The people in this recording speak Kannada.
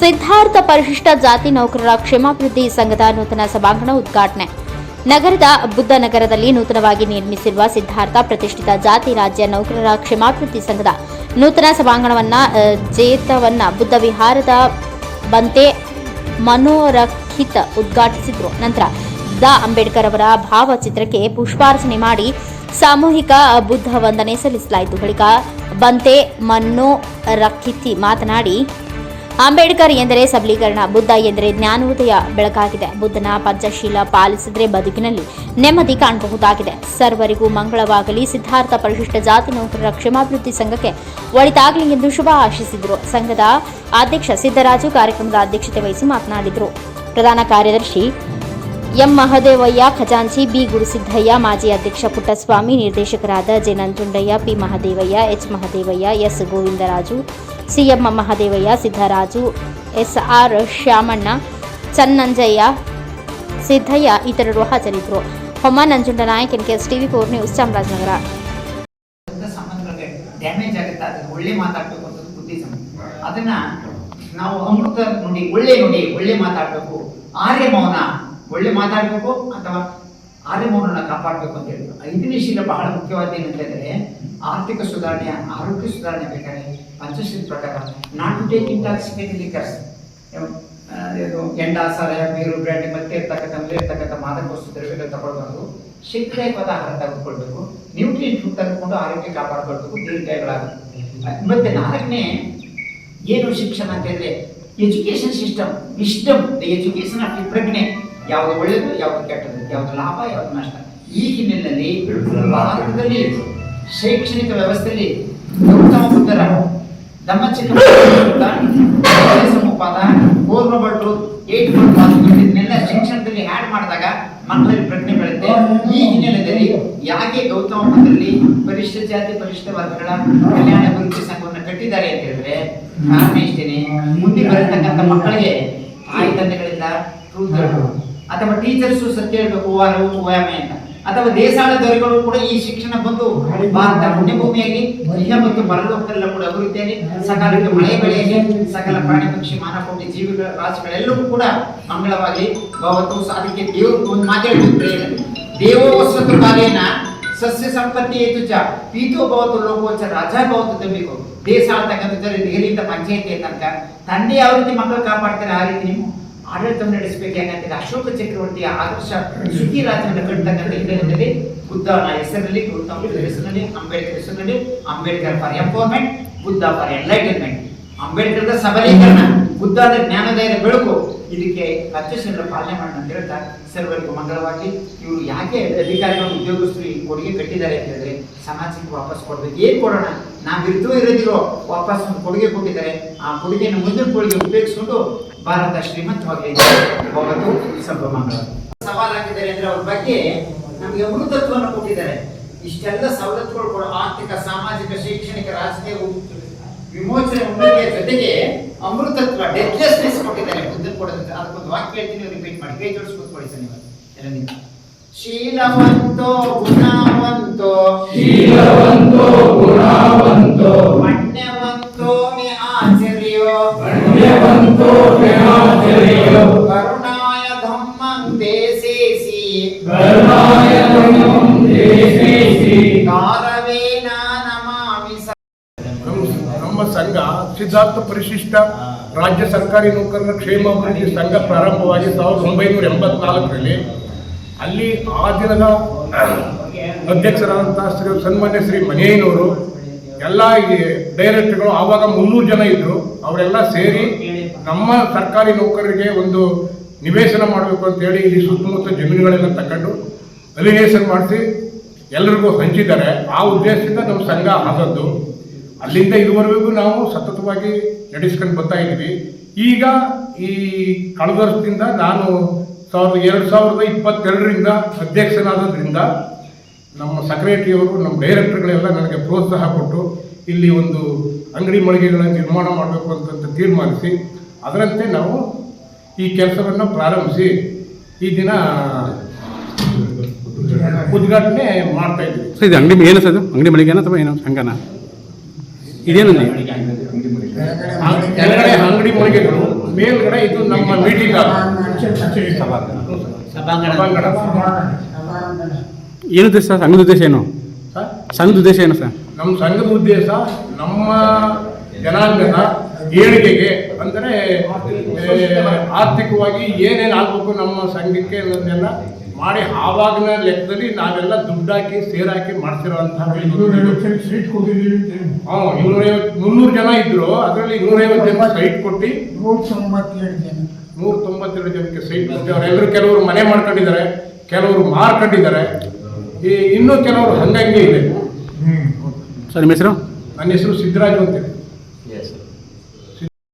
ಸಿದ್ಧಾರ್ಥ ಪರಿಶಿಷ್ಟ ಜಾತಿ ನೌಕರರ ಕ್ಷೇಮಾಭಿವೃದ್ಧಿ ಸಂಘದ ನೂತನ ಸಭಾಂಗಣ ಉದ್ಘಾಟನೆ. ನಗರದ ಬುದ್ಧ ನಗರದಲ್ಲಿ ನೂತನವಾಗಿ ನಿರ್ಮಿಸಿರುವ ಸಿದ್ಧಾರ್ಥ ಪ್ರತಿಷ್ಠಿತ ಜಾತಿ ರಾಜ್ಯ ನೌಕರರ ಕ್ಷೇಮಾಭಿವೃದ್ಧಿ ಸಂಘದ ನೂತನ ಸಭಾಂಗಣವನ್ನ ಜೇತವನ್ನ ಬುದ್ಧ ವಿಹಾರದ ಬಂತೆ ಮನೋರಕ್ಷಿತ ಉದ್ಘಾಟಿಸಿದ್ರು. ನಂತರ ದ ಅಂಬೇಡ್ಕರ್ ಅವರ ಭಾವಚಿತ್ರಕ್ಕೆ ಪುಷ್ಪಾರ್ಚನೆ ಮಾಡಿ ಸಾಮೂಹಿಕ ಬುದ್ಧ ವಂದನೆ ಸಲ್ಲಿಸಲಾಯಿತು. ಬಳಿಕ ಬಂತೆ ಮನೋರಕ್ಷಿತಿ ಮಾತನಾಡಿ ಅಂಬೇಡ್ಕರ್ ಎಂದರೆ ಸಬಲೀಕರಣ, ಬುದ್ಧ ಎಂದರೆ ಜ್ಞಾನೋದಯ ಬೆಳಕಾಗಿದೆ. ಬುದ್ಧನ ಪಂಚಶೀಲ ಪಾಲಿಸಿದ್ರೆ ಬದುಕಿನಲ್ಲಿ ನೆಮ್ಮದಿ ಕಾಣಬಹುದಾಗಿದೆ. ಸರ್ವರಿಗೂ ಮಂಗಳವಾಗಲಿ. ಸಿದ್ಧಾರ್ಥ ಪರಿಶಿಷ್ಟ ಜಾತಿ ನೌಕರರ ಕ್ಷೇಮಾಭಿವೃದ್ಧಿ ಸಂಘಕ್ಕೆ ಒಳಿತಾಗಲಿ ಎಂದು ಶುಭ ಆಶಿಸಿದರು. ಸಂಘದ ಅಧ್ಯಕ್ಷ ಸಿದ್ದರಾಜು ಕಾರ್ಯಕ್ರಮದ ಅಧ್ಯಕ್ಷತೆ ವಹಿಸಿ ಮಾತನಾಡಿದರು. ಪ್ರಧಾನ ಕಾರ್ಯದರ್ಶಿ ಎಂ ಮಹದೇವಯ್ಯ, ಖಜಾಂಚಿ ಬಿ ಗುರುಸಿದ್ದಯ್ಯ ಮಾಜಿ ಅಧ್ಯಕ್ಷ ಪುಟ್ಟಸ್ವಾಮಿ, ನಿರ್ದೇಶಕರಾದ J Nanjundaiah P Mahadevaiah, H Mahadevaiah, S Govindaraju, CM Mahadevaiah, Siddaraju SR Shyamanna, Channanjaiah, Siddaiah ಇತರರು ಹಾಜರಿದ್ದರು. Homma Nanjunda Nayak N KS TV four news, Chamarajanagar. Damage ಅದನ್ನ ನಾವು ಅಮೃತ ನುಡಿ, ಒಳ್ಳೆ ನುಡಿ, ಒಳ್ಳೆ ಮಾತಾಡಬೇಕು. ಆರ್ಯ ಮೌನ. ಒಳ್ಳೆ ಮಾತಾಡಬೇಕು ಅಥವಾ ಆರ್ಯ ಮೌನನ ಕಾಪಾಡಬೇಕು ಅಂತ ಹೇಳಿದ್ರು. ಐದನೇ ಶೀಲ ಬಹಳ ಮುಖ್ಯವಾದ ಏನಂತ ಹೇಳಿದ್ರೆ, ಆರ್ಥಿಕ ಸುಧಾರಣೆ, ಆರೋಗ್ಯ ಸುಧಾರಣೆ ಬೇಕಾದ್ರೆ ಪಂಚಶೀಲ ಪ್ರಕಾರ not to take intoxicated liquors ಇದು ಎಂಡ ಸಲಹೆ ಬೀರು, ಬ್ರ್ಯಾಂಡಿ, ಮತ್ತೆ ಇರ್ತಕ್ಕಂಥ ಮೇಲೆ ಇರ್ತಕ್ಕಂಥ ಮಾದಕ ವಸ್ತು ದ್ರವ್ಯಗಳು ತಗೊಳ್ಬಾರ್ದು. ಶಕ್ತಿದಾಯಕವಾದ ಆಹಾರ ತೆಗೆದುಕೊಳ್ಬೇಕು. ಫುಡ್ ತೆಗೆದುಕೊಂಡು ಆರೋಗ್ಯ ಕಾಪಾಡ್ಕೊಳ್ಬೇಕು. ದೀರ್ಘಾಯುಗಳಾಗುತ್ತೆ ಮತ್ತೆ ನಾಲ್ಕನೇ ಏನು ಶಿಕ್ಷಣ ಅಂತ ಹೇಳಿದ್ರೆ education system wisdom the education of ಪ್ರಜ್ಞೆ ಯಾವುದು ಒಳ್ಳೆಯದು ಯಾವುದು ಕೆಟ್ಟದ್ದು, ಯಾವುದು ಲಾಭ, ಯಾವುದು ನಷ್ಟ. ಈ ಹಿನ್ನೆಲೆಯಲ್ಲಿ ಭಾರತದಲ್ಲಿ ಶೈಕ್ಷಣಿಕ ವ್ಯವಸ್ಥೆಯಲ್ಲಿ ಗೌತಮ ಬುದ್ಧರ ನಮ್ಮ ಚಿಕ್ಕಪಾದ ಪೂರ್ವ ಭಟ್ರು ಇದನ್ನೆಲ್ಲ ಶಿಕ್ಷಣದಲ್ಲಿ ಆಡ್ ಮಾಡಿದಾಗ ಮಕ್ಕಳಲ್ಲಿ ಪ್ರಜ್ಞೆ ಬೆಳೆಯುತ್ತೆ. ಈ ಹಿನ್ನೆಲೆಯಲ್ಲಿ ಯಾಕೆ ಗೌತಮ ಬುದ್ಧರಲ್ಲಿ ಪರಿಶಿಷ್ಟ ಜಾತಿ, ಪರಿಶಿಷ್ಟ ವರ್ಗಗಳ ಕಲ್ಯಾಣ ಅಭಿವೃದ್ಧಿ ಸಂಘವನ್ನು ಕಟ್ಟಿದ್ದಾರೆ ಅಂತ ಹೇಳಿದ್ರೆ ನಾನು ಇಷ್ಟೇನೆ ಮುಂದೆ ಬರತಕ್ಕಂಥ ಮಕ್ಕಳಿಗೆ ತಾಯಿ ತಂದೆಗಳಿಂದ. ಅಥವಾ ಟೀಚರ್ಸ್ ಸತ್ಯ ಹೇಳಬೇಕು ಓಯಾಮೆ ಅಂತ. ಅಥವಾ ದೇಶಾಳ ದೊರೆಗಳು ಕೂಡ ಈ ಶಿಕ್ಷಣ ಬಂದು ಭಾರತ ಪುಣ್ಯಭೂಮಿಯಲ್ಲಿ ಇಹ ಮತ್ತು ಪರಲೋಕದಲ್ಲ ಕೂಡ ಅಭಿವೃದ್ಧಿಯಲ್ಲಿ ಸಕಾಲಕ್ಕೆ ಮಳೆ ಬೆಳೆಯಲಿ, ಸಕಲ ಪ್ರಾಣಿ ಪಕ್ಷಿ ಮಾನಕೋಟಿ ಜೀವಿಗಳ ರಾಶಿಗಳೆಲ್ಲವೂ ಕೂಡ ಮಂಗಳವಾಗಿ ಭವತ್ತು ಅದಕ್ಕೆ ದೇವರು ಒಂದು ಮಾತು ಹೇಳ್ಬಿಟ್ರೆ ದೇವೋ ವಸತು ಕಾಲೇನ, ಸಸ್ಯ ಸಂಪತ್ತಿ ಏತು ಚ, ಪೀತೋ ಭವತು ಲೋಕೋಚ ರಾಜ ಭವತು ದಮ್ಮಿಗೋ ದೇಶ ಆಳ್ತಕ್ಕಂಥ ದೆಹಲಿಯಿಂದ ಪಂಚಾಯತಿ ತನಕ ತಂದೆ ಯಾವ ರೀತಿ ಮಕ್ಕಳು ಕಾಪಾಡ್ತಾರೆ, ಆ ರೀತಿ ನೀವು ಆಡಳಿತ ನಡೆಸಬೇಕು ಯಾಕಂದ್ರೆ ಅಶೋಕ ಚಕ್ರವರ್ತಿಯ ಆದರ್ಶ ಸುಖಿ ರಾಜ ಕಟ್ಟತಕ್ಕಂಥ ಹಿನ್ನೆಲೆಯಲ್ಲಿ ಬುದ್ಧನ ಹೆಸರಲ್ಲಿ ಗೌತಮ ಹೆಸರಲ್ಲಿ ಅಂಬೇಡ್ಕರ್ ಹೆಸರಿನಲ್ಲಿ, Ambedkar for empowerment, Buddha for enlightenment ಅಂಬೇಡ್ಕರ್ದ ಸಬಲೀಕರಣ ಬುದ್ಧದ ಜ್ಞಾನದಾಯದ ಬೆಳಕು. ಇದಕ್ಕೆ ಪಂಚಶೀಲ ಪಾಲನೆ ಮಾಡೋಣ ಅಂತ ಹೇಳ್ತಾ ಸರ್ವರಿಗೂ ಮಂಗಳವಾಗಿ ಇವರು ಯಾಕೆ ಅಧಿಕಾರಿಗಳು ಉದ್ಯೋಗಸ್ಥರು ಈ ಕೊಡುಗೆ ಕಟ್ಟಿದ್ದಾರೆ ಅಂತ ಹೇಳಿದ್ರೆ ಸಮಾಜಕ್ಕೆ ವಾಪಸ್ ಕೊಡ್ಬೇಕು. ಏನ್ ಕೊಡೋಣ? ನಾವು ಇರ್ತೋ ಇರೋದಿರೋ ವಾಪಸ್ ಒಂದು ಕೊಡುಗೆ ಕೊಟ್ಟಿದ್ದಾರೆ. ಆ ಕೊಡುಗೆಯನ್ನು ಮುಂದಿನ ಕೊಡುಗೆ ಉಪಯೋಗಿಸ್ಕೊಂಡು ಭಾರತ ಶ್ರೀಮಂತವಾಗಲಿ ಹೋಗೋದು ಸಂಭ್ರಮಗಳು ಮಂಗಳ ಸವಾಲಾಗಿದ್ದಾರೆ ಅಂದ್ರೆ ಅವ್ರ ಬಗ್ಗೆ ನಮಗೆ ಅಮೃತತ್ವವನ್ನು ಕೊಟ್ಟಿದ್ದಾರೆ. ಇಷ್ಟೆಲ್ಲ ಸವಲತ್ತುಗಳು ಕೊಡೋ ಆರ್ಥಿಕ, ಸಾಮಾಜಿಕ, ಶೈಕ್ಷಣಿಕ, ರಾಜಕೀಯ ವಿಮೋಚನೆ ಉನ್ನತಿಯ ಜೊತೆಗೆ ಅಮೃತತ್ವ ಡೆತ್ಲೆಸ್ನೆಸ್ ಕೊಟ್ಟಿದ್ದಾರೆ. ಮುಂದಿನ ಕೊಡೋದಕ್ಕೆ ಅದಕ್ಕೊಂದು ವಾಕ್ಯ ಹೇಳ್ತೀನಿ ರಿಪೀಟ್ ಮಾಡಿ. ಕೈ ಜೋಡಿಸಿ ಕೂತ್ಕೊಳ್ಳಿ. ಶೀಲವಂತೋ ಗುಣವಂತೋ. ಶೀಲವಂತೋ ಗುಣವಂತೋ. ನಮ್ಮ ಸಂಘ ಸಿದ್ಧಾರ್ಥ ಪರಿಶಿಷ್ಟ ರಾಜ್ಯ ಸರ್ಕಾರಿ ನೌಕರರ ಕ್ಷೇಮಾಭಿವೃದ್ಧಿ ಸಂಘ ಪ್ರಾರಂಭವಾಗಿ ಸಾವಿರದ ಒಂಬೈನೂರ ಎಂಬತ್ನಾಲ್ಕರಲ್ಲಿ ಅಲ್ಲಿ ಆ ದಿನದ ಅಧ್ಯಕ್ಷರಾದಂತಹ ಶ್ರೀ ಸನ್ಮಾನ್ಯ ಶ್ರೀ ಮನೆಯನವರು ಎಲ್ಲ ಈ ಡೈರೆಕ್ಟರ್ಗಳು, ಆವಾಗ ಮುನ್ನೂರು ಜನ ಇದ್ದರು ಅವರೆಲ್ಲ ಸೇರಿ ನಮ್ಮ ಸರ್ಕಾರಿ ನೌಕರರಿಗೆ ಒಂದು ನಿವೇಶನ ಮಾಡಬೇಕು ಅಂತ ಹೇಳಿ ಇಲ್ಲಿ ಸುತ್ತಮುತ್ತ ಜಮೀನುಗಳೆಲ್ಲ ತಗೊಂಡು ಅಲಿಗೇಷನ್ ಮಾಡಿಸಿ ಎಲ್ರಿಗೂ ಹಂಚಿದ್ದಾರೆ. ಆ ಉದ್ದೇಶದಿಂದ ನಮ್ಮ ಸಂಘ ಆದದ್ದು ಅಲ್ಲಿಂದ ಇದುವರೆಗೂ ನಾವು ಸತತವಾಗಿ ನಡೆಸ್ಕೊಂಡು ಬರ್ತಾ ಇದ್ದೀವಿ. ಈಗ ಈ ಕಳೆದ ವರ್ಷದಿಂದ ನಾನು ಸಾವಿರದ ಎರಡು ಸಾವಿರದ ಇಪ್ಪತ್ತೆರಡರಿಂದ ಅಧ್ಯಕ್ಷನಾದದ್ರಿಂದ ನಮ್ಮ ಸೆಕ್ರೆಟರಿಯವರು ನಮ್ಮ ಡೈರೆಕ್ಟರ್ಗಳೆಲ್ಲ ನನಗೆ ಪ್ರೋತ್ಸಾಹ ಕೊಟ್ಟು ಇಲ್ಲಿ ಒಂದು ಅಂಗಡಿ ಮಳಿಗೆಗಳ ನಿರ್ಮಾಣ ಮಾಡಬೇಕು ಅಂತ ತೀರ್ಮಾನಿಸಿ, ಅದರಂತೆ ನಾವು ಈ ಕೆಲಸವನ್ನು ಪ್ರಾರಂಭಿಸಿ ಈ ದಿನ ಉದ್ಘಾಟನೆ ಮಾಡ್ತಾ ಇದ್ದೀವಿ. ಅಂಗಡಿ ಏನು ಸರ್ ಅಂಗಡಿ ಮಳಿಗೆನ ಅಥವಾ ಏನು, ಸಂಘನ? ಇದೇನು ಕೆಳಗಡೆ ಅಂಗಡಿ ಮಳಿಗೆಗಳು ಮೇಲ್ಗಡೆ ಇದು ನಮ್ಮ ಮೀಟಿಂಗ್ ಸಭಾಂಗಣ. ಏನು ಉದ್ದೇಶ ಸರ್? ಸಂಘದ ಉದ್ದೇಶ ಏನು? ಸರ್, ಸಂಘದ ಉದ್ದೇಶ ಏನು ಸರ್? ನಮ್ಮ ಸಂಘದ ಉದ್ದೇಶ ನಮ್ಮ ಜನಾಂಗದ ಏಳಿಗೆಗೆ ಅಂದರೆ ಆರ್ಥಿಕವಾಗಿ ಏನೇನು ಆಗಬೇಕು ನಮ್ಮ ಸಂಘಕ್ಕೆ ಅನ್ನೋದನ್ನೆಲ್ಲ ಮಾಡಿ ಆವಾಗಿನ ಲೆಕ್ಕದಲ್ಲಿ ನಾವೆಲ್ಲ ದುಡ್ಡಾಕಿ ಸೇರಾಕಿ ಮಾಡ್ತಿರೋಂತಹ ಸೀಟ್ ಕೊಟ್ಟಿದ್ದೀವಿ ಹಾಂ ಇನ್ನೂರೈವತ್ತು ಮುನ್ನೂರು ಜನ ಇದ್ರು. ಅದರಲ್ಲಿ ಇನ್ನೂರೈವತ್ತು ಜನ ಸೈಟ್ ಕೊಟ್ಟು. ನೂರ ತೊಂಬತ್ತೇಳು ಜನ. ನೂರ ತೊಂಬತ್ತೆರಡು ಜನಕ್ಕೆ ಸೈಟ್ ಕೊಟ್ಟು ಅವರೆಲ್ಲರೂ ಕೆಲವರು ಮನೆ ಮಾಡ್ಕೊಂಡಿದ್ದಾರೆ ಕೆಲವರು ಮಾರ್ಕೊಂಡಿದ್ದಾರೆ. ಈ ಇನ್ನೂ ಕೆಲವರು ಹಂಗಂಗೆ ಇದೆ. ಸರ್ ನಿಮ್ಮ ಹೆಸರು? ನನ್ನ ಹೆಸರು ಸಿದ್ದರಾಜು ಅಂತೇಳಿ